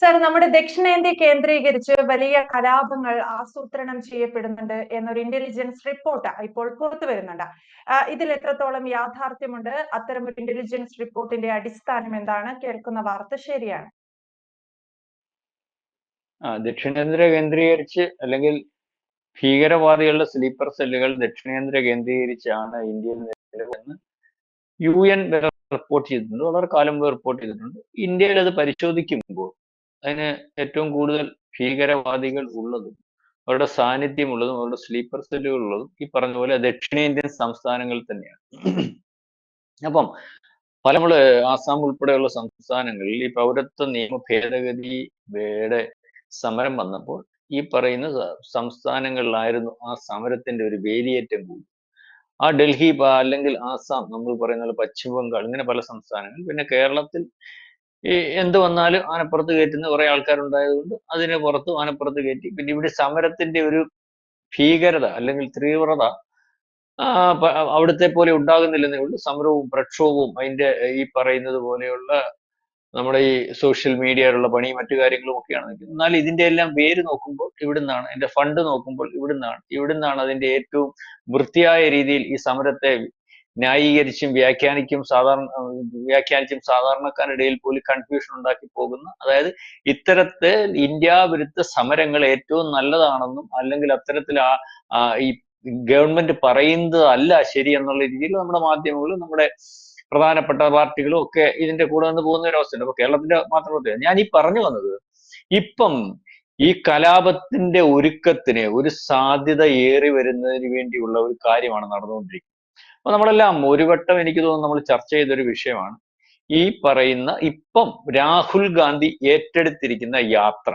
Sir നമ്മുടെ ദക്ഷിണേന്ത്യ കേന്ദ്രീകരിച്ച് വലിയ കലാപങ്ങൾ ആസൂത്രണം ചെയ്യപ്പെടുന്നുണ്ട് എന്നൊരു ഇന്റലിജൻസ് റിപ്പോർട്ട് ഇപ്പോൾ പുറത്തു വരുന്നുണ്ട്. ഇതിൽ എത്രത്തോളം യാഥാർത്ഥ്യമുണ്ട്? അത്തരം ഒരു ഇന്റലിജൻസ് റിപ്പോർട്ടിന്റെ അടിസ്ഥാനം എന്താണ്? കേൾക്കുന്ന വാർത്ത ശരിയാണ്. ദക്ഷിണേന്ത്യ കേന്ദ്രീകരിച്ച് അല്ലെങ്കിൽ ഭീകരവാദികളുടെ സ്ലീപ്പർ സെല്ലുകൾ ദക്ഷിണേന്ത്യ കേന്ദ്രീകരിച്ചാണ് ഇന്ത്യയിൽ യു എൻ റിപ്പോർട്ട് ചെയ്തിട്ടുണ്ട്. വളരെ കാലം മുമ്പ് റിപ്പോർട്ട് ചെയ്തിട്ടുണ്ട്. ഇന്ത്യയിൽ അത് പരിശോധിക്കുമ്പോൾ അതിന് ഏറ്റവും കൂടുതൽ ഭീകരവാദികൾ ഉള്ളതും അവരുടെ സാന്നിധ്യം സാന്നിധ്യമുള്ളതും അവരുടെ സ്ലീപ്പർ സെല്ലുകൾ ഉള്ളതും ഈ പറഞ്ഞ പോലെ ദക്ഷിണേന്ത്യൻ സംസ്ഥാനങ്ങളിൽ തന്നെയാണ്. അപ്പം പല നമ്മൾ ആസാം ഉൾപ്പെടെയുള്ള സംസ്ഥാനങ്ങളിൽ ഈ പൗരത്വ നിയമ ഭേദഗതിയുടെ സമരം വന്നപ്പോൾ ഈ പറയുന്ന സംസ്ഥാനങ്ങളിലായിരുന്നു ആ സമരത്തിന്റെ ഒരു വേലിയേറ്റം കൂടി. ആ ഡൽഹി അല്ലെങ്കിൽ ആസാം നമ്മൾ പറയുന്ന പശ്ചിമ ബംഗാൾ ഇങ്ങനെ പല സംസ്ഥാനങ്ങൾ പിന്നെ കേരളത്തിൽ ഈ എന്ത് വന്നാലും ആനപ്പുറത്ത് കയറ്റുന്ന കുറെ ആൾക്കാരുണ്ടായതുകൊണ്ട് അതിനെ പുറത്ത് ആനപ്പുറത്ത് കയറ്റി. പിന്നെ ഇവിടെ സമരത്തിന്റെ ഒരു ഭീകരത അല്ലെങ്കിൽ തീവ്രത അവിടുത്തെ പോലെ ഉണ്ടാകുന്നില്ലെന്നേ ഉള്ളൂ. സമരവും പ്രക്ഷോഭവും അതിന്റെ ഈ പറയുന്നത് പോലെയുള്ള നമ്മുടെ ഈ സോഷ്യൽ മീഡിയയിലുള്ള പണി മറ്റു കാര്യങ്ങളും ഒക്കെയാണ് എന്നാൽ ഇതിന്റെ എല്ലാം പേര് നോക്കുമ്പോൾ ഇവിടുന്നാണ് എന്റെ ഫണ്ട് നോക്കുമ്പോൾ ഇവിടുന്നാണ്. ഇവിടുന്നാണ് അതിന്റെ ഏറ്റവും വൃത്തിയായ രീതിയിൽ ഈ സമരത്തെ ന്യായീകരിച്ചും വ്യാഖ്യാനിക്കും സാധാരണ വ്യാഖ്യാനിച്ചും സാധാരണക്കാരിടയിൽ പോലും കൺഫ്യൂഷൻ ഉണ്ടാക്കി പോകുന്ന അതായത് ഇത്തരത്തിൽ ഇന്ത്യ വിരുദ്ധ സമരങ്ങൾ ഏറ്റവും നല്ലതാണെന്നും അല്ലെങ്കിൽ അത്തരത്തിൽ ആ ഈ ഗവൺമെന്റ് പറയുന്നത് അല്ല ശരി എന്നുള്ള രീതിയിൽ നമ്മുടെ മാധ്യമങ്ങളും നമ്മുടെ പ്രധാനപ്പെട്ട പാർട്ടികളും ഒക്കെ ഇതിന്റെ കൂടെ നിന്ന് പോകുന്ന ഒരു അവസ്ഥയുണ്ട്. അപ്പൊ കേരളത്തിന്റെ മാത്രമല്ല ഞാൻ ഈ പറഞ്ഞു വന്നത് ഇപ്പം ഈ കലാപത്തിന്റെ ഒരുക്കത്തിന് ഒരു സാധ്യത ഏറി വരുന്നതിന് വേണ്ടിയുള്ള ഒരു കാര്യമാണ് നടന്നുകൊണ്ടിരിക്കുന്നത്. അപ്പൊ നമ്മളെല്ലാം ഒരു വട്ടം എനിക്ക് തോന്നുന്നു നമ്മൾ ചർച്ച ചെയ്തൊരു വിഷയമാണ് ഈ പറയുന്ന ഇപ്പം രാഹുൽ ഗാന്ധി ഏറ്റെടുത്തിരിക്കുന്ന യാത്ര.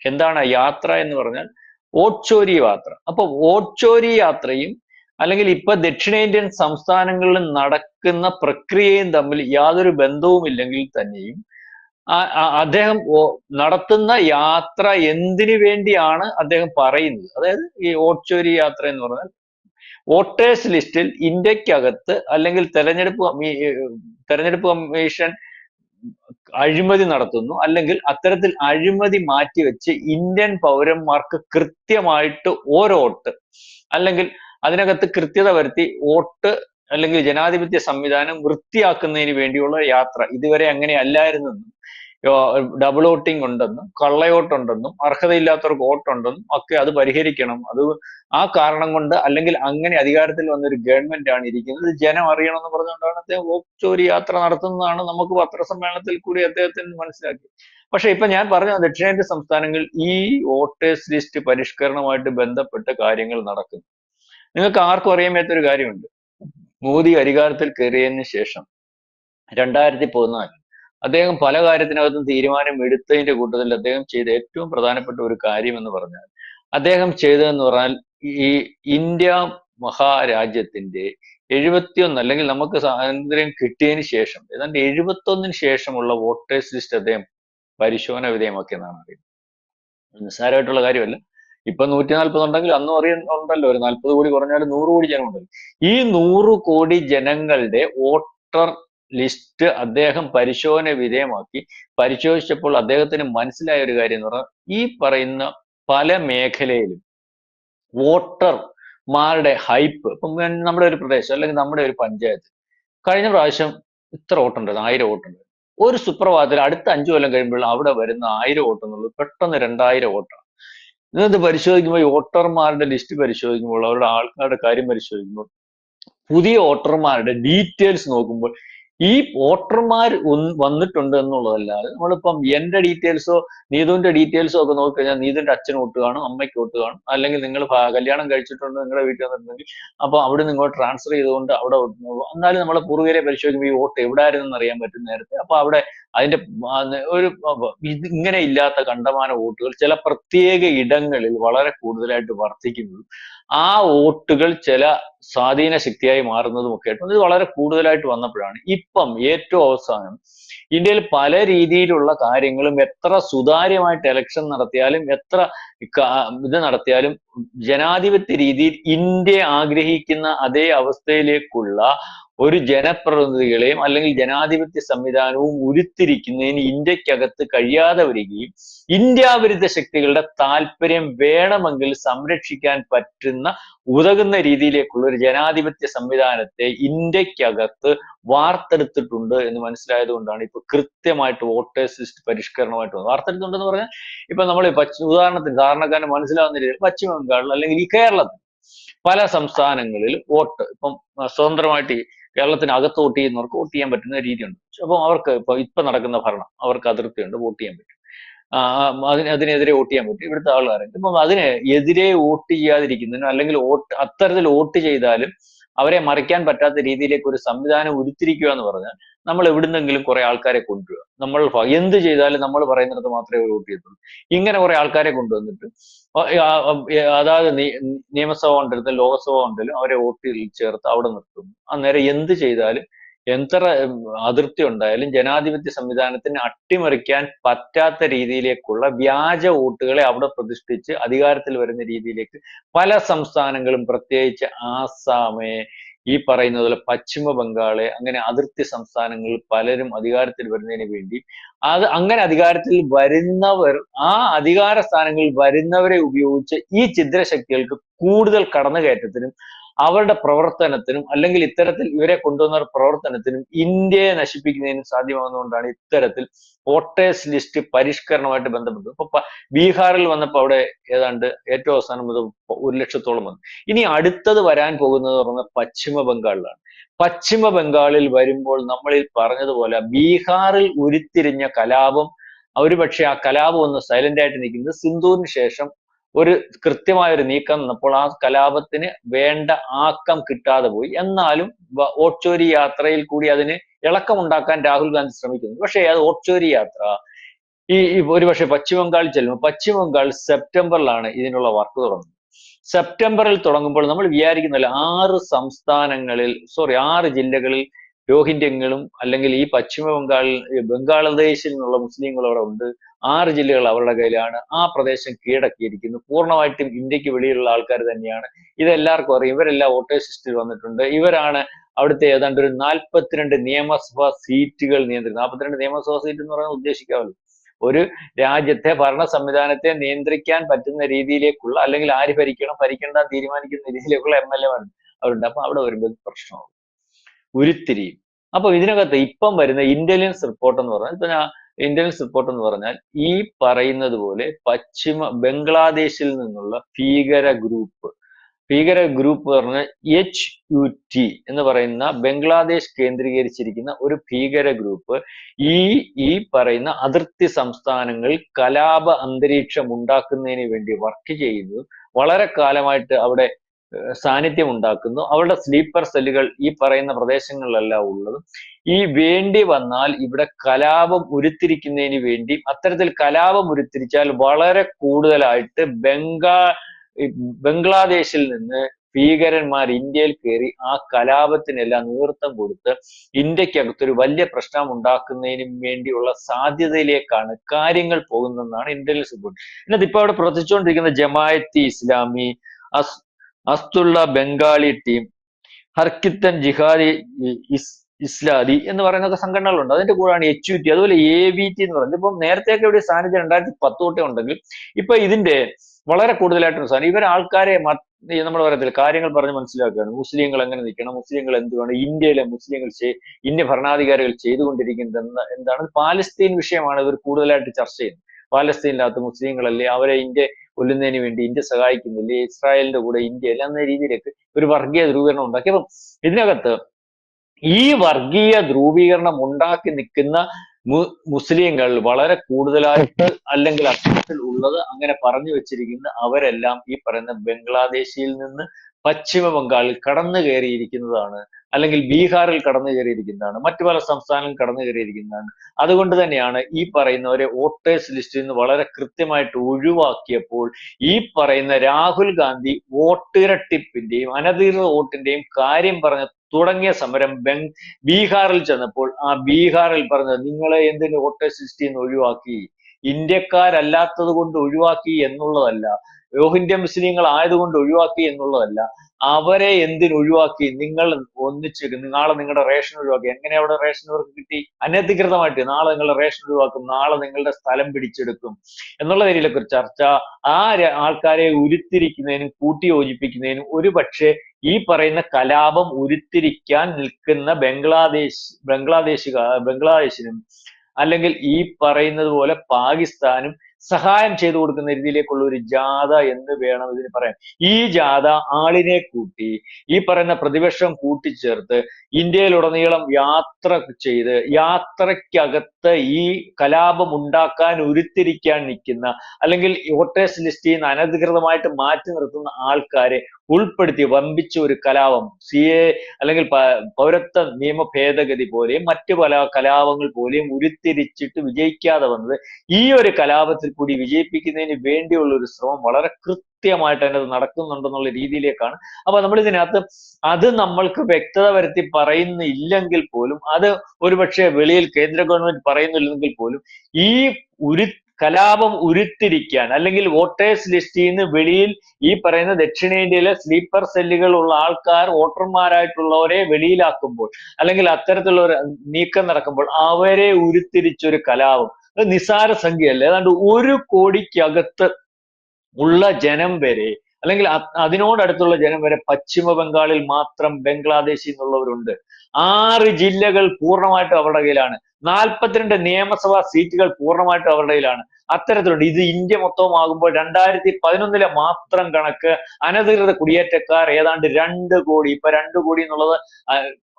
എന്താണ് യാത്ര എന്ന് പറഞ്ഞാൽ ഓട്ട്ചോരി യാത്ര. അപ്പൊ ഓട്ട്ചോരി യാത്രയും അല്ലെങ്കിൽ ഇപ്പൊ ദക്ഷിണേന്ത്യൻ സംസ്ഥാനങ്ങളിൽ നടക്കുന്ന പ്രക്രിയയും തമ്മിൽ യാതൊരു ബന്ധവുമില്ലെങ്കിൽ തന്നെയും അദ്ദേഹം നടത്തുന്ന യാത്ര എന്തിനു വേണ്ടിയാണ് അദ്ദേഹം പറയുന്നത്? അതായത് ഈ ഓട്ട്ചോരി യാത്ര എന്ന് പറഞ്ഞാൽ വോട്ടേഴ്സ് ലിസ്റ്റിൽ ഇന്ത്യക്കകത്ത് അല്ലെങ്കിൽ തെരഞ്ഞെടുപ്പ് തെരഞ്ഞെടുപ്പ് കമ്മീഷൻ അഴിമതി നടത്തുന്നു അല്ലെങ്കിൽ അത്തരത്തിൽ അഴിമതി മാറ്റിവെച്ച് ഇന്ത്യൻ പൗരന്മാർക്ക് കൃത്യമായിട്ട് ഓരോ വോട്ട് അല്ലെങ്കിൽ അതിനകത്ത് കൃത്യത വരുത്തി വോട്ട് അല്ലെങ്കിൽ ജനാധിപത്യ സംവിധാനം വൃത്തിയാക്കുന്നതിന് വേണ്ടിയുള്ള യാത്ര. ഇതുവരെ അങ്ങനെ അല്ലായിരുന്നെന്നും ഡബിൾ വോട്ടിംഗ് ഉണ്ടെന്നും കള്ളയോട്ടുണ്ടെന്നും അർഹതയില്ലാത്തവർക്ക് വോട്ടുണ്ടെന്നും ഒക്കെ അത് പരിഹരിക്കണം. അത് ആ കാരണം കൊണ്ട് അല്ലെങ്കിൽ അങ്ങനെ അധികാരത്തിൽ വന്ന ഒരു ഗവൺമെന്റ് ആണ് ഇരിക്കുന്നത്. ജനം അറിയണമെന്ന് പറഞ്ഞുകൊണ്ടാണ് അദ്ദേഹം വോട്ട് യാത്ര നടത്തുന്നതാണ് നമുക്ക് പത്രസമ്മേളനത്തിൽ കൂടി അദ്ദേഹത്തിന് മനസ്സിലാക്കി. പക്ഷെ ഇപ്പൊ ഞാൻ പറഞ്ഞ ദക്ഷിണേന്ത്യ സംസ്ഥാനങ്ങളിൽ ഈ വോട്ടേഴ്സ് ലിസ്റ്റ് പരിഷ്കരണവുമായിട്ട് ബന്ധപ്പെട്ട കാര്യങ്ങൾ നടക്കുന്നു. നിങ്ങൾക്ക് ആർക്കും അറിയാൻ മേത്തൊരു കാര്യമുണ്ട്. മോദി അധികാരത്തിൽ കയറിയതിന് ശേഷം രണ്ടായിരത്തി പതിനാല് അദ്ദേഹം പല കാര്യത്തിനകത്തും തീരുമാനം എടുത്തതിന്റെ കൂട്ടത്തിൽ അദ്ദേഹം ചെയ്ത ഏറ്റവും പ്രധാനപ്പെട്ട ഒരു കാര്യം എന്ന് പറഞ്ഞാൽ അദ്ദേഹം ചെയ്തതെന്ന് പറഞ്ഞാൽ ഈ ഇന്ത്യ മഹാരാജ്യത്തിന്റെ എഴുപത്തിയൊന്ന് അല്ലെങ്കിൽ നമുക്ക് സ്വാതന്ത്ര്യം കിട്ടിയതിന് ശേഷം ഏതാണ്ട് എഴുപത്തൊന്നിന് ശേഷമുള്ള വോട്ടേഴ്സ് ലിസ്റ്റ് അദ്ദേഹം പരിശോധന വിധേയമാക്കിയെന്നാണ് അറിയുന്നത്. നിസ്സാരമായിട്ടുള്ള കാര്യമല്ല. ഇപ്പൊ നൂറ്റി നാൽപ്പത് ഉണ്ടെങ്കിൽ അന്നും അറിയുന്നുണ്ടല്ലോ ഒരു നാൽപ്പത് കോടി കുറഞ്ഞാലും നൂറ് കോടി ജനമുണ്ടല്ലോ ഈ നൂറ് കോടി ജനങ്ങളുടെ വോട്ടർ ലിസ്റ്റ് അദ്ദേഹം പരിശോധന വിധേയമാക്കി. പരിശോധിച്ചപ്പോൾ അദ്ദേഹത്തിന് മനസ്സിലായ ഒരു കാര്യം എന്ന് പറഞ്ഞാൽ ഈ പറയുന്ന പല മേഖലയിലും വോട്ടർമാരുടെ ഹൈപ്പ് ഇപ്പം നമ്മുടെ ഒരു പ്രദേശം അല്ലെങ്കിൽ നമ്മുടെ ഒരു പഞ്ചായത്ത് കഴിഞ്ഞ പ്രാവശ്യം ഇത്ര വോട്ടുണ്ട് ആയിരം വോട്ടുണ്ട് ഒരു സുപ്രഭാതത്തിൽ അടുത്ത അഞ്ചു കൊല്ലം കഴിയുമ്പോൾ അവിടെ വരുന്ന ആയിരം വോട്ട് എന്നുള്ളത് പെട്ടെന്ന് രണ്ടായിരം വോട്ടാണ്. ഇന്നത് പരിശോധിക്കുമ്പോൾ വോട്ടർമാരുടെ ലിസ്റ്റ് പരിശോധിക്കുമ്പോൾ അവരുടെ ആൾക്കാരുടെ കാര്യം പരിശോധിക്കുമ്പോൾ പുതിയ വോട്ടർമാരുടെ ഡീറ്റെയിൽസ് നോക്കുമ്പോൾ ഈ വോട്ടർമാർ വന്നിട്ടുണ്ട് എന്നുള്ളതല്ലാതെ നമ്മളിപ്പം എന്റെ ഡീറ്റെയിൽസോ നീതുവിന്റെ ഡീറ്റെയിൽസോ ഒക്കെ നോക്കിക്കഴിഞ്ഞാൽ നീതുവിന്റെ അച്ഛൻ വോട്ട് കാണും അമ്മയ്ക്ക് വോട്ട് കാണും. അല്ലെങ്കിൽ നിങ്ങൾ കല്യാണം കഴിച്ചിട്ടുണ്ട് നിങ്ങളുടെ വീട്ടിൽ വന്നിട്ടുണ്ടെങ്കിൽ അപ്പൊ അവിടെ നിങ്ങൾ ട്രാൻസ്ഫർ ചെയ്തുകൊണ്ട് അവിടെ. എന്നാലും നമ്മളെ പൂർവികരെ പരിശോധിക്കുമ്പോൾ ഈ വോട്ട് എവിടെ ആയിരുന്നു അറിയാൻ പറ്റും നേരത്തെ. അപ്പൊ അവിടെ അതിന്റെ ഒരു ഇത് ഇങ്ങനെ ഇല്ലാത്ത കണ്ടമാന വോട്ടുകൾ ചില പ്രത്യേക ഇടങ്ങളിൽ വളരെ കൂടുതലായിട്ട് വർദ്ധിക്കുന്നതും ആ വോട്ടുകൾ ചില സ്വാധീന ശക്തിയായി മാറുന്നതും ഒക്കെ ആയിട്ട് ഇത് വളരെ കൂടുതലായിട്ട് വന്നപ്പോഴാണ്. ഇപ്പം ഏറ്റവും അവസാനം. ഇന്ത്യയിൽ പല രീതിയിലുള്ള കാര്യങ്ങളും എത്ര സുതാര്യമായിട്ട് ഇലക്ഷൻ നടത്തിയാലും എത്ര ഇത് നടത്തിയാലും ജനാധിപത്യ രീതിയിൽ ഇന്ത്യ ആഗ്രഹിക്കുന്ന അതേ അവസ്ഥയിലേക്കുള്ള ഒരു ജനപ്രതിനിധികളെയും അല്ലെങ്കിൽ ജനാധിപത്യ സംവിധാനവും ഉരുത്തിരിക്കുന്നതിന് ഇന്ത്യക്കകത്ത് കഴിയാതെ വരികയും ഇന്ത്യാവിരുദ്ധ ശക്തികളുടെ താല്പര്യം വേണമെങ്കിൽ സംരക്ഷിക്കാൻ പറ്റുന്ന ഉതകുന്ന രീതിയിലേക്കുള്ള ഒരു ജനാധിപത്യ സംവിധാനത്തെ ഇന്ത്യക്കകത്ത് വാർത്തെടുത്തിട്ടുണ്ട് എന്ന് മനസ്സിലായത് കൊണ്ടാണ് ഇപ്പൊ കൃത്യമായിട്ട് വോട്ടേഴ്സ് ലിസ്റ്റ് പരിഷ്കരണമായിട്ട് വന്നത്. വാർത്തെടുത്തിട്ടുണ്ടെന്ന് പറഞ്ഞാൽ ഇപ്പൊ നമ്മൾ ഉദാഹരണത്തിന് സാധാരണക്കാരന് മനസ്സിലാവുന്ന രീതിയിൽ പശ്ചിമ ബംഗാളിൽ അല്ലെങ്കിൽ ഈ കേരളത്തിൽ പല സംസ്ഥാനങ്ങളിൽ വോട്ട് ഇപ്പം സ്വതന്ത്രമായിട്ട് കേരളത്തിന് അകത്ത് വോട്ട് ചെയ്യുന്നവർക്ക് വോട്ട് ചെയ്യാൻ പറ്റുന്ന രീതിയുണ്ട്. അപ്പം അവർക്ക് ഇപ്പൊ ഇപ്പൊ നടക്കുന്ന ഭരണം അവർക്ക് അതിർത്തിയുണ്ട് വോട്ട് ചെയ്യാൻ പറ്റും. അതിന് അതിനെതിരെ വോട്ട് ചെയ്യാൻ പറ്റും. ഇവിടുത്തെ ആളുകാരുണ്ട്. ഇപ്പം അതിന് എതിരെ വോട്ട് ചെയ്യാതിരിക്കുന്നതിനും അല്ലെങ്കിൽ വോട്ട് അത്തരത്തിൽ വോട്ട് ചെയ്താലും അവരെ മറിക്കാൻ പറ്റാത്ത രീതിയിലേക്ക് ഒരു സംവിധാനം ഉരുത്തിരിക്കുക എന്ന് പറഞ്ഞാൽ നമ്മൾ എവിടുന്നെങ്കിലും കുറെ ആൾക്കാരെ കൊണ്ടുവരിക. നമ്മൾ എന്ത് ചെയ്താലും നമ്മൾ പറയുന്നിടത്ത് മാത്രമേ വോട്ട് ചെയ്യത്തുള്ളൂ. ഇങ്ങനെ കുറെ ആൾക്കാരെ കൊണ്ടുവന്നിട്ട് അതായത് നിയമസഭ ഉണ്ടെങ്കിലും ലോകസഭ ഉണ്ടെങ്കിലും അവരെ വോട്ടിൽ ചേർത്ത് അവിടെ നിർത്തുന്നു. അന്നേരം എന്ത് ചെയ്താലും എത്ര അതിർത്തി ഉണ്ടായാലും ജനാധിപത്യ സംവിധാനത്തിന് അട്ടിമറിക്കാൻ പറ്റാത്ത രീതിയിലേക്കുള്ള വ്യാജ വോട്ടുകളെ അവിടെ പ്രതിഷ്ഠിച്ച് അധികാരത്തിൽ വരുന്ന രീതിയിലേക്ക് പല സംസ്ഥാനങ്ങളും പ്രത്യേകിച്ച് ആസാമ് ഈ പറയുന്നത് പോലെ പശ്ചിമ ബംഗാൾ അങ്ങനെ അതിർത്തി സംസ്ഥാനങ്ങളിൽ പലരും അധികാരത്തിൽ വരുന്നതിന് വേണ്ടി അത് അങ്ങനെ അധികാരത്തിൽ വരുന്നവർ ആ അധികാര സ്ഥാനങ്ങളിൽ വരുന്നവരെ ഉപയോഗിച്ച് ഈ ഛിദ്രശക്തികൾക്ക് കൂടുതൽ കടന്നുകയറ്റത്തിനും അവരുടെ പ്രവർത്തനത്തിനും അല്ലെങ്കിൽ ഇത്തരത്തിൽ ഇവരെ കൊണ്ടുവന്ന പ്രവർത്തനത്തിനും ഇന്ത്യയെ നശിപ്പിക്കുന്നതിനും സാധ്യമാകുന്നതുകൊണ്ടാണ് ഇത്തരത്തിൽ വോട്ടേഴ്സ് ലിസ്റ്റ് പരിഷ്കരണമായിട്ട് ബന്ധപ്പെട്ടത്. ഇപ്പൊ ബീഹാറിൽ വന്നപ്പോൾ അവിടെ ഏതാണ്ട് ഏറ്റവും അവസാനം മുതൽ ഒരു ലക്ഷത്തോളം വന്നു. ഇനി അടുത്തത് വരാൻ പോകുന്നത് പറഞ്ഞ പശ്ചിമ ബംഗാളിലാണ്. പശ്ചിമ ബംഗാളിൽ വരുമ്പോൾ നമ്മളിൽ പറഞ്ഞതുപോലെ ബീഹാറിൽ ഉരുത്തിരിഞ്ഞ കലാപം ഒരുപക്ഷെ ആ കലാപം ഒന്ന് സൈലന്റ് ആയിട്ട് നിൽക്കുന്നത് സിന്ധുവിന് ശേഷം ഒരു കൃത്യമായ ഒരു നീക്കം നിന്നപ്പോൾ ആ കലാപത്തിന് വേണ്ട ആക്കം കിട്ടാതെ പോയി. എന്നാലും ഓട്ചോരി യാത്രയിൽ കൂടി അതിന് ഇളക്കമുണ്ടാക്കാൻ രാഹുൽ ഗാന്ധി ശ്രമിക്കുന്നു. പക്ഷേ അത് ഓട്ചോരി യാത്ര. ഈ ഒരുപക്ഷെ പശ്ചിമ ബംഗാളിൽ ചെല്ലുമ്പോൾ പശ്ചിമ ബംഗാൾ സെപ്റ്റംബറിലാണ് ഇതിനുള്ള വർക്ക് തുടങ്ങുന്നത്. സെപ്റ്റംബറിൽ തുടങ്ങുമ്പോൾ നമ്മൾ വിചാരിക്കുന്നില്ല ആറ് സംസ്ഥാനങ്ങളിൽ സോറി ആറ് ജില്ലകളിൽ രോഹിന്ത്യങ്ങളും അല്ലെങ്കിൽ ഈ പശ്ചിമ ബംഗാളിൽ ബംഗാളദേശിൽ നിന്നുള്ള മുസ്ലിങ്ങൾ അവിടെ ഉണ്ട്. ആറ് ജില്ലകൾ അവരുടെ കയ്യിലാണ്. ആ പ്രദേശം കീഴടക്കിയിരിക്കുന്നു. പൂർണമായിട്ടും ഇന്ത്യയ്ക്ക് വെളിയിലുള്ള ആൾക്കാർ തന്നെയാണ്. ഇതെല്ലാവർക്കും അറിയാം. ഇവരെല്ലാം വോട്ടേഴ്സ് ലിസ്റ്റിൽ വന്നിട്ടുണ്ട്. ഇവരാണ് അവിടുത്തെ ഏതാണ്ട് ഒരു നാൽപ്പത്തിരണ്ട് നിയമസഭാ സീറ്റുകൾ നിയന്ത്രിക്കുന്നത്. നാൽപ്പത്തിരണ്ട് നിയമസഭാ സീറ്റ് എന്ന് പറയുന്നത് ഉദ്ദേശിക്കാമല്ലോ. ഒരു രാജ്യത്തെ ഭരണ സംവിധാനത്തെ നിയന്ത്രിക്കാൻ പറ്റുന്ന രീതിയിലേക്കുള്ള അല്ലെങ്കിൽ ആര് ഭരിക്കണം ഭരിക്കേണ്ട തീരുമാനിക്കുന്ന രീതിയിലേക്കുള്ള എം എൽ എമാരുണ്ട്. അവരുണ്ട്. അപ്പൊ അവിടെ വരുമ്പോൾ പ്രശ്നമാണ് ഉരുത്തിരിയും. അപ്പൊ ഇതിനകത്ത് ഇപ്പം വരുന്ന ഇന്റലിജൻസ് റിപ്പോർട്ട് എന്ന് പറഞ്ഞാൽ ഇപ്പൊ ഞാൻ ഇന്റലിജൻസ് റിപ്പോർട്ട് എന്ന് പറഞ്ഞാൽ ഈ പറയുന്നത് പോലെ പശ്ചിമ ബംഗ്ലാദേശിൽ നിന്നുള്ള ഭീകര ഗ്രൂപ്പ് ഭീകര ഗ്രൂപ്പ് പറഞ്ഞ എച്ച് യു ടി എന്ന് പറയുന്ന ബംഗ്ലാദേശ് കേന്ദ്രീകരിച്ചിരിക്കുന്ന ഒരു ഭീകര ഗ്രൂപ്പ് ഈ ഈ പറയുന്ന അതിർത്തി സംസ്ഥാനങ്ങളിൽ കലാപ അന്തരീക്ഷം ഉണ്ടാക്കുന്നതിന് വേണ്ടി വർക്ക് ചെയ്തു വളരെ കാലമായിട്ട് അവിടെ സാന്നിധ്യം ഉണ്ടാക്കുന്നു അവരുടെ സ്ലീപ്പർ സെല്ലുകൾ ഈ പറയുന്ന പ്രദേശങ്ങളിലെല്ലാം ഉള്ളത്. ഈ വേണ്ടി വന്നാൽ ഇവിടെ കലാപം ഉരുത്തിരിക്കുന്നതിന് വേണ്ടി അത്തരത്തിൽ കലാപം ഉരുത്തിരിച്ചാൽ വളരെ കൂടുതലായിട്ട് ബംഗാ ബംഗ്ലാദേശിൽ നിന്ന് ഭീകരന്മാർ ഇന്ത്യയിൽ കയറി ആ കലാപത്തിനെല്ലാം നേതൃത്വം കൊടുത്ത് ഇന്ത്യക്കകത്തൊരു വലിയ പ്രശ്നം ഉണ്ടാക്കുന്നതിനും വേണ്ടിയുള്ള സാധ്യതയിലേക്കാണ് കാര്യങ്ങൾ പോകുന്നതെന്നാണ് ഇന്റലിജൻസ് റിപ്പോർട്ട് എന്നിട്ട് ഇപ്പൊ അവിടെ പ്രവർത്തിച്ചുകൊണ്ടിരിക്കുന്ന ജമായത്തി ഇസ്ലാമി അസ് അസ്തുള്ള ബംഗാളി ടീം ഹർക്കിത്തൻ ജിഹാദി ഇസ്ലാദി എന്ന് പറയുന്ന സംഘടനകളുണ്ട്. അതിന്റെ കൂടെയാണ് എച്ച് യു ടി അതുപോലെ എ വി ടി എന്ന് പറയുന്നത്. ഇപ്പം നേരത്തെയൊക്കെ ഇവിടെ സാന്നിധ്യം രണ്ടായിരത്തി പത്ത് തൊട്ടേ ഉണ്ടെങ്കിൽ ഇപ്പൊ ഇതിന്റെ വളരെ കൂടുതലായിട്ടുള്ള സാധനം. ഇവരെ ആൾക്കാരെ നമ്മൾ പറയത്തില്ല കാര്യങ്ങൾ പറഞ്ഞ് മനസ്സിലാക്കുകയാണ്. മുസ്ലിങ്ങൾ എങ്ങനെ നിൽക്കണം? മുസ്ലിങ്ങൾ എന്തുവാണ് ഇന്ത്യയിലെ മുസ്ലിങ്ങൾ ഇന്ത്യ ഭരണാധികാരികൾ ചെയ്തുകൊണ്ടിരിക്കുന്നത് എന്താണ്? പാലസ്തീൻ വിഷയമാണ് ഇവർ കൂടുതലായിട്ട് ചർച്ച ചെയ്യുന്നത്. പാലസ്തീനിനകത്ത് മുസ്ലിങ്ങളല്ലേ? അവരെ ഇന്ത്യ കൊല്ലുന്നതിന് വേണ്ടി ഇന്ത്യ സഹായിക്കുന്നില്ലേ? ഇസ്രായേലിന്റെ കൂടെ ഇന്ത്യ എല്ലാം എന്ന രീതിയിലേക്ക് ഒരു വർഗീയ ധ്രുവീകരണം ഉണ്ടാക്കി. അപ്പം ഇതിനകത്ത് ഈ വർഗീയ ധ്രുവീകരണം ഉണ്ടാക്കി നിൽക്കുന്ന മുസ്ലിങ്ങൾ വളരെ കൂടുതലായിട്ട് അല്ലെങ്കിൽ അർത്ഥത്തിൽ ഉള്ളത് അങ്ങനെ പറഞ്ഞു വെച്ചിരിക്കുന്ന അവരെല്ലാം ഈ പറയുന്ന ബംഗ്ലാദേശിൽ നിന്ന് പശ്ചിമ ബംഗാളിൽ കടന്നു കയറിയിരിക്കുന്നതാണ് അല്ലെങ്കിൽ ബീഹാറിൽ കടന്നു കയറിയിരിക്കുന്നതാണ് മറ്റു പല സംസ്ഥാനങ്ങളിൽ കടന്നു കയറിയിരിക്കുന്നതാണ്. അതുകൊണ്ട് തന്നെയാണ് ഈ പറയുന്നവരെ വോട്ടേഴ്സ് ലിസ്റ്റിൽ നിന്ന് വളരെ കൃത്യമായിട്ട് ഒഴിവാക്കിയപ്പോൾ ഈ പറയുന്ന രാഹുൽ ഗാന്ധി വോട്ടിരട്ടിപ്പിന്റെയും അനധികൃത വോട്ടിന്റെയും കാര്യം പറഞ്ഞ തുടങ്ങിയ സമരം ബംഗ് ബീഹാറിൽ ചെന്നപ്പോൾ ആ ബീഹാറിൽ പറഞ്ഞത് നിങ്ങളെ എന്തിന് വോട്ടേഴ്സ് ലിസ്റ്റിൽ നിന്ന് ഒഴിവാക്കി? ഇന്ത്യക്കാരല്ലാത്തത് കൊണ്ട് ഒഴിവാക്കി എന്നുള്ളതല്ല. രോഹിംഗ്യ മുസ്ലിങ്ങൾ ആയതുകൊണ്ട് ഒഴിവാക്കി എന്നുള്ളതല്ല. അവരെ എന്തിന് ഒഴിവാക്കി? നിങ്ങൾ ഒന്നിച്ച് നാളെ നിങ്ങളുടെ റേഷൻ ഒഴിവാക്കി. എങ്ങനെ അവിടെ റേഷൻ അവർക്ക് കിട്ടി? അനധികൃതമായിട്ട് നാളെ നിങ്ങളുടെ റേഷൻ ഒഴിവാക്കും. നാളെ നിങ്ങളുടെ സ്ഥലം പിടിച്ചെടുക്കും. എന്നുള്ള രീതിയിലൊക്കെ ഒരു ചർച്ച. ആ ആൾക്കാരെ ഉരുത്തിരിക്കുന്നതിനും കൂട്ടിയോജിപ്പിക്കുന്നതിനും ഒരു പക്ഷേ ഈ പറയുന്ന കലാപം ഉരുത്തിരിക്കാൻ നിൽക്കുന്ന ബംഗ്ലാദേശ് ബംഗ്ലാദേശ് ബംഗ്ലാദേശിനും അല്ലെങ്കിൽ ഈ പറയുന്നത് പോലെ പാകിസ്ഥാനും സഹായം ചെയ്തു കൊടുക്കുന്ന രീതിയിലേക്കുള്ള ഒരു ജാഥ എന്ന് വേണം ഇതിന് പറയാൻ. ഈ ജാഥ ആളിനെ കൂട്ടി ഈ പറയുന്ന പ്രതിപക്ഷം കൂട്ടിച്ചേർത്ത് ഇന്ത്യയിലുടനീളം യാത്ര ചെയ്ത് യാത്രയ്ക്കകത്ത് ഈ കലാപം ഉണ്ടാക്കാൻ ഉരുത്തിരിക്കാൻ നിൽക്കുന്ന അല്ലെങ്കിൽ വോട്ടേഴ്സ് ലിസ്റ്റിൽ നിന്ന് അനധികൃതമായിട്ട് മാറ്റി നിർത്തുന്ന ആൾക്കാരെ ഉൾപ്പെടുത്തി വമ്പിച്ച ഒരു കലാപം സി എ അല്ലെങ്കിൽ പൗരത്വ നിയമ ഭേദഗതി പോലെയും മറ്റു പല കലാപങ്ങൾ പോലെയും ഉരുത്തിരിച്ചിട്ട് വിജയിക്കാതെ വന്നത് ഈ ഒരു കലാപത്തിൽ കൂടി വിജയിപ്പിക്കുന്നതിന് വേണ്ടിയുള്ള ഒരു ശ്രമം വളരെ കൃത്യമായിട്ട് അതിനകത്ത് നടക്കുന്നുണ്ടെന്നുള്ള രീതിയിലേക്കാണ്. അപ്പൊ നമ്മൾ ഇതിനകത്ത് അത് നമ്മൾക്ക് വ്യക്തത വരുത്തി പറയുന്നില്ലെങ്കിൽ പോലും അത് ഒരുപക്ഷെ വെളിയിൽ കേന്ദ്ര ഗവൺമെന്റ് പറയുന്നില്ലെങ്കിൽ പോലും ഈ ഉരു കലാപം ഉരുത്തിരിക്കാൻ അല്ലെങ്കിൽ വോട്ടേഴ്സ് ലിസ്റ്റിൽ നിന്ന് വെളിയിൽ ഈ പറയുന്ന ദക്ഷിണേന്ത്യയിലെ സ്ലീപ്പർ സെല്ലുകൾ ഉള്ള ആൾക്കാർ വോട്ടർമാരായിട്ടുള്ളവരെ വെളിയിലാക്കുമ്പോൾ അല്ലെങ്കിൽ അത്തരത്തിലുള്ള ഒരു നീക്കം നടക്കുമ്പോൾ അവരെ ഉരുത്തിരിച്ചൊരു കലാപം. അത് നിസാര സംഖ്യയല്ല. ഏതാണ്ട് ഒരു കോടിക്കകത്ത് ഉള്ള ജനം വരെ അല്ലെങ്കിൽ അതിനോടടുത്തുള്ള ജനം വരെ പശ്ചിമ ബംഗാളിൽ മാത്രം ബംഗ്ലാദേശിൽ നിന്നുള്ളവരുണ്ട് ആറ് ജില്ലകൾ പൂർണമായിട്ടും അവരുടെ കയ്യിലാണ്. നാൽപ്പത്തിരണ്ട് നിയമസഭാ സീറ്റുകൾ പൂർണമായിട്ടും അവരുടെ കയ്യിലാണ്. അത്തരത്തിലുണ്ട്. ഇത് ഇന്ത്യ മൊത്തമാകുമ്പോൾ രണ്ടായിരത്തി പതിനൊന്നിലെ മാത്രം കണക്ക് അനധികൃത കുടിയേറ്റക്കാർ ഏതാണ്ട് രണ്ട് കോടി. ഇപ്പൊ രണ്ട് കോടി എന്നുള്ളത്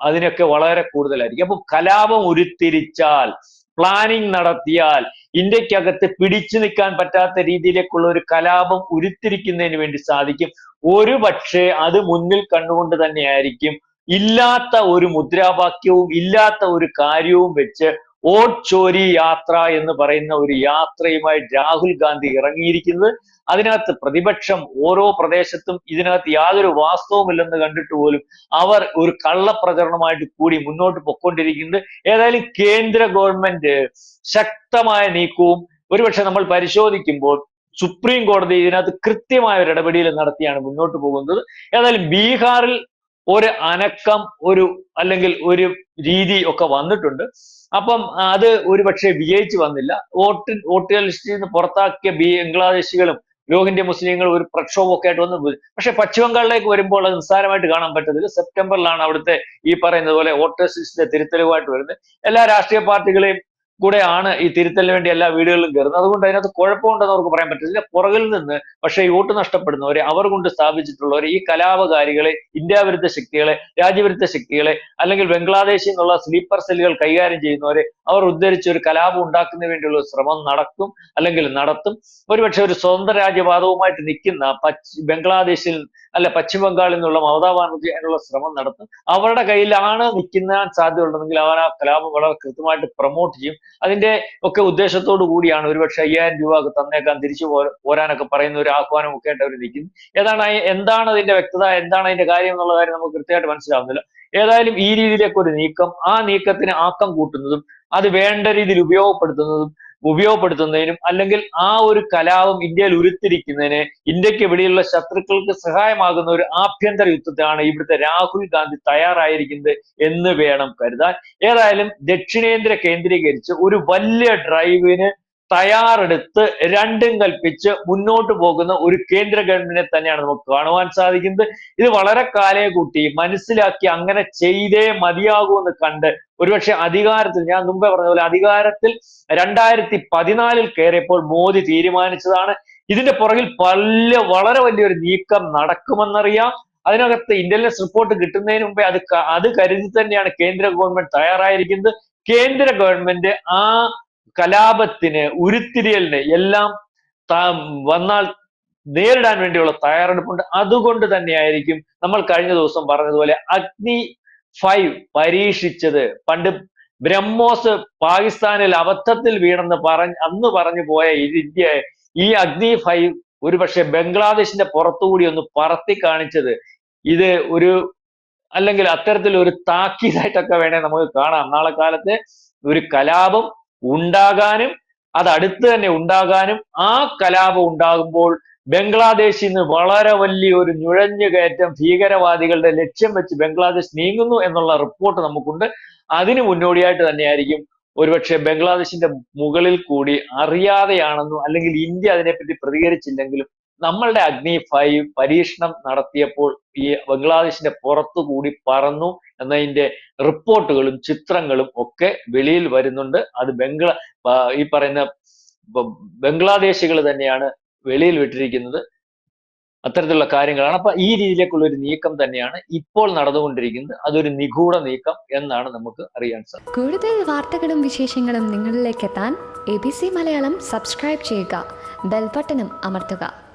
അതിനൊക്കെ വളരെ കൂടുതലായിരിക്കും. അപ്പൊ കലാപം ഉരുത്തിരിച്ചാൽ പ്ലാനിങ് നടത്തിയാൽ ഇന്ത്യക്കകത്ത് പിടിച്ചു നിൽക്കാൻ പറ്റാത്ത രീതിയിലേക്കുള്ള ഒരു കലാപം ഉരുത്തിരിക്കുന്നതിന് വേണ്ടി സാധിക്കും. ഒരു പക്ഷേ അത് മുന്നിൽ കണ്ടുകൊണ്ട് തന്നെയായിരിക്കും ഇല്ലാത്ത ഒരു മുദ്രാവാക്യവും ഇല്ലാത്ത ഒരു കാര്യവും വെച്ച് വോട്ട് ചോരി യാത്ര എന്ന് പറയുന്ന ഒരു യാത്രയുമായി രാഹുൽ ഗാന്ധി ഇറങ്ങിയിരിക്കുന്നത്. അതിനകത്ത് പ്രതിപക്ഷം ഓരോ പ്രദേശത്തും ഇതിനകത്ത് യാതൊരു വാസ്തവുമില്ലെന്ന് കണ്ടിട്ട് പോലും അവർ ഒരു കള്ളപ്രചരണമായിട്ട് കൂടി മുന്നോട്ട് പൊക്കൊണ്ടിരിക്കുന്നത് ഏതായാലും കേന്ദ്ര ഗവൺമെന്റ് ശക്തമായ നീക്കവും ഒരുപക്ഷെ നമ്മൾ പരിശോധിക്കുമ്പോൾ സുപ്രീം കോടതി ഇതിനകത്ത് കൃത്യമായ ഒരു ഇടപെടൽ നടത്തിയാണ് മുന്നോട്ട് പോകുന്നത്. ഏതായാലും ബീഹാറിൽ ഒരു അനക്കം ഒരു അല്ലെങ്കിൽ ഒരു രീതി ഒക്കെ വന്നിട്ടുണ്ട്. അപ്പം അത് ഒരുപക്ഷെ വിജയിച്ചു വന്നില്ല. വോട്ട് വോട്ടുകൾ ലിസ്റ്റിൽ നിന്ന് പുറത്താക്കിയ ബംഗ്ലാദേശികളും ലോഹിന്റെ മുസ്ലിങ്ങളും ഒരു പ്രക്ഷോഭം ഒക്കെ ആയിട്ട് വന്നു പക്ഷെ പശ്ചിമബംഗാളിലേക്ക് വരുമ്പോൾ അത് നിസ്സാരമായിട്ട് കാണാൻ പറ്റത്തില്ല. സെപ്റ്റംബറിലാണ് അവിടുത്തെ ഈ പറയുന്നത് പോലെ വോട്ടേഴ്സ് ലിസ്റ്റിലെ തിരുത്തലുമായിട്ട് വരുന്നത്. എല്ലാ രാഷ്ട്രീയ പാർട്ടികളെയും കൂടെയാണ് ഈ തിരുത്തലിന് വേണ്ടി എല്ലാ വീടുകളിലും കയറുന്നത്. അതുകൊണ്ട് അതിനകത്ത് കുഴപ്പമുണ്ടെന്ന് അവർക്ക് പറയാൻ പറ്റില്ല പുറകിൽ നിന്ന് പക്ഷേ ഈ വോട്ട് നഷ്ടപ്പെടുന്നവരെ അവർ കൊണ്ട് സ്ഥാപിച്ചിട്ടുള്ളവരെ ഈ കലാപകാരികളെ ഇന്ത്യ വിരുദ്ധ ശക്തികളെ രാജ്യവിരുദ്ധ ശക്തികളെ അല്ലെങ്കിൽ ബംഗ്ലാദേശിൽ നിന്നുള്ള സ്ലീപ്പർ സെല്ലുകൾ കൈകാര്യം ചെയ്യുന്നവരെ അവർ ഉദ്ധരിച്ച് ഒരു കലാപം ഉണ്ടാക്കുന്നതിന് വേണ്ടിയുള്ള ശ്രമം നടക്കും അല്ലെങ്കിൽ നടത്തും. ഒരുപക്ഷെ ഒരു സ്വതന്ത്ര രാജ്യവാദവുമായിട്ട് നിൽക്കുന്ന ബംഗ്ലാദേശിൽ അല്ല പശ്ചിമ ബംഗാളിൽ നിന്നുള്ള മമതാ ബാനർജി അതിനുള്ള ശ്രമം നടത്തും. അവരുടെ കയ്യിലാണ് നിൽക്കുന്ന സാധ്യതയുള്ളതെങ്കിൽ അവർ ആ കലാപം വളരെ കൃത്യമായിട്ട് പ്രൊമോട്ട് ചെയ്യും. അതിന്റെ ഒക്കെ ഉദ്ദേശത്തോടു കൂടിയാണ് ഒരുപക്ഷെ അയ്യായിരം രൂപ തന്നേക്കാൻ തിരിച്ചു പോരാനൊക്കെ പറയുന്ന ഒരു ആഹ്വാനം ഒക്കെ ആയിട്ട് അവർ നിൽക്കുന്നു ഏതാണ് എന്താണ് അതിന്റെ വ്യക്തത എന്താണ് അതിന്റെ കാര്യം എന്നുള്ള കാര്യം നമുക്ക് കൃത്യമായിട്ട് മനസ്സിലാവുന്നില്ല. ഏതായാലും ഈ രീതിയിലേക്ക് ഒരു നീക്കം ആ നീക്കത്തിന് ആക്കം കൂട്ടുന്നതും അത് വേണ്ട രീതിയിൽ ഉപയോഗപ്പെടുത്തുന്നതും ഉപയോഗപ്പെടുത്തുന്നതിനും അല്ലെങ്കിൽ ആ ഒരു കലാപം ഇന്ത്യയിൽ ഉരുത്തിരിക്കുന്നതിന് ഇന്ത്യയ്ക്ക് വെളിയിലുള്ള ശത്രുക്കൾക്ക് സഹായമാകുന്ന ഒരു ആഭ്യന്തര യുദ്ധത്തിനാണ് ഇവിടുത്തെ രാഹുൽ ഗാന്ധി തയ്യാറായിരിക്കുന്നത് എന്ന് വേണം കരുതാൻ. ഏതായാലും ദക്ഷിണേന്ത്യ കേന്ദ്രീകരിച്ച് ഒരു വലിയ ഡ്രൈവിന് തയ്യാറെടുത്ത് രണ്ടും കൽപ്പിച്ച് മുന്നോട്ട് പോകുന്ന ഒരു കേന്ദ്ര ഗവൺമെന്റിനെ തന്നെയാണ് നമുക്ക് കാണുവാൻ സാധിക്കുന്നത്. ഇത് വളരെ കാലയെ കൂട്ടി മനസ്സിലാക്കി അങ്ങനെ ചെയ്തേ മതിയാകൂ എന്ന് കണ്ട് ഒരുപക്ഷെ അധികാരത്തിൽ ഞാൻ മുമ്പേ പറഞ്ഞ പോലെ അധികാരത്തിൽ രണ്ടായിരത്തി പതിനാലിൽ കയറിയപ്പോൾ മോദി തീരുമാനിച്ചതാണ്. ഇതിന്റെ പുറകിൽ വലിയ വളരെ വലിയൊരു നീക്കം നടക്കുമെന്നറിയാം. അതിനകത്ത് ഇന്റലിജൻസ് റിപ്പോർട്ട് കിട്ടുന്നതിന് മുമ്പേ അത് അത് കരുതി തന്നെയാണ് കേന്ദ്ര ഗവൺമെന്റ് തയ്യാറായിരിക്കുന്നത്. കേന്ദ്ര ഗവൺമെന്റ് ആ കലാപത്തിന് ഉരുത്തിരിയലിന് എല്ലാം വന്നാൽ നേരിടാൻ വേണ്ടിയുള്ള തയ്യാറെടുപ്പുണ്ട്. അതുകൊണ്ട് തന്നെയായിരിക്കും നമ്മൾ കഴിഞ്ഞ ദിവസം പറഞ്ഞതുപോലെ അഗ്നി ഫൈവ് പരീക്ഷിച്ചത്. പണ്ട് ബ്രഹ്മോസ് പാകിസ്ഥാനിൽ അബദ്ധത്തിൽ വീണെന്ന് പറഞ്ഞ് അന്ന് പറഞ്ഞു പോയ ഇന്ത്യ ഈ അഗ്നി ഫൈവ് ഒരുപക്ഷെ ബംഗ്ലാദേശിന്റെ പുറത്തുകൂടി ഒന്ന് പറത്തി കാണിച്ചത്. ഇത് ഒരു അല്ലെങ്കിൽ അത്തരത്തിൽ ഒരു താക്കീതായിട്ടൊക്കെ വേണേ നമുക്ക് കാണാം. നാളെ കാലത്ത് ഒരു കലാപം ഉണ്ടാകാനും അത് അടുത്ത് തന്നെ ഉണ്ടാകാനും ആ കലാപം ഉണ്ടാകുമ്പോൾ ബംഗ്ലാദേശിൽ നിന്ന് വളരെ നുഴഞ്ഞു കയറ്റം ഭീകരവാദികളുടെ ലക്ഷ്യം വെച്ച് ബംഗ്ലാദേശ് നീങ്ങുന്നു എന്നുള്ള റിപ്പോർട്ട് നമുക്കുണ്ട്. അതിന് മുന്നോടിയായിട്ട് തന്നെയായിരിക്കും ഒരുപക്ഷെ ബംഗ്ലാദേശിന്റെ മുകളിൽ കൂടി അറിയാതെയാണെന്നും അല്ലെങ്കിൽ ഇന്ത്യ അതിനെപ്പറ്റി പ്രതികരിച്ചില്ലെങ്കിലും നമ്മളുടെ അഗ്നി ഫൈവ് പരീക്ഷണം നടത്തിയപ്പോൾ ഈ ബംഗ്ലാദേശിന്റെ പുറത്തു കൂടി പറന്നു എന്നതിന്റെ റിപ്പോർട്ടുകളും ചിത്രങ്ങളും ഒക്കെ വെളിയിൽ വരുന്നുണ്ട്. അത് ബംഗ്ലാ ഈ പറയുന്ന ബംഗ്ലാദേശികൾ തന്നെയാണ് വെളിയിൽ വിട്ടിരിക്കുന്നത്. അത്തരത്തിലുള്ള കാര്യങ്ങളാണ്. അപ്പൊ ഈ രീതിയിലേക്കുള്ള ഒരു നീക്കം തന്നെയാണ് ഇപ്പോൾ നടന്നുകൊണ്ടിരിക്കുന്നത്. അതൊരു നിഗൂഢ നീക്കം എന്നാണ് നമുക്ക് അറിയാൻ സാധിക്കുന്നത്. കൂടുതൽ വാർത്തകളും വിശേഷങ്ങളും നിങ്ങളിലേക്ക് എത്താൻ A B C Malayalam subscribe ചെയ്യുക. ബെൽബട്ടനും അമർത്തുക.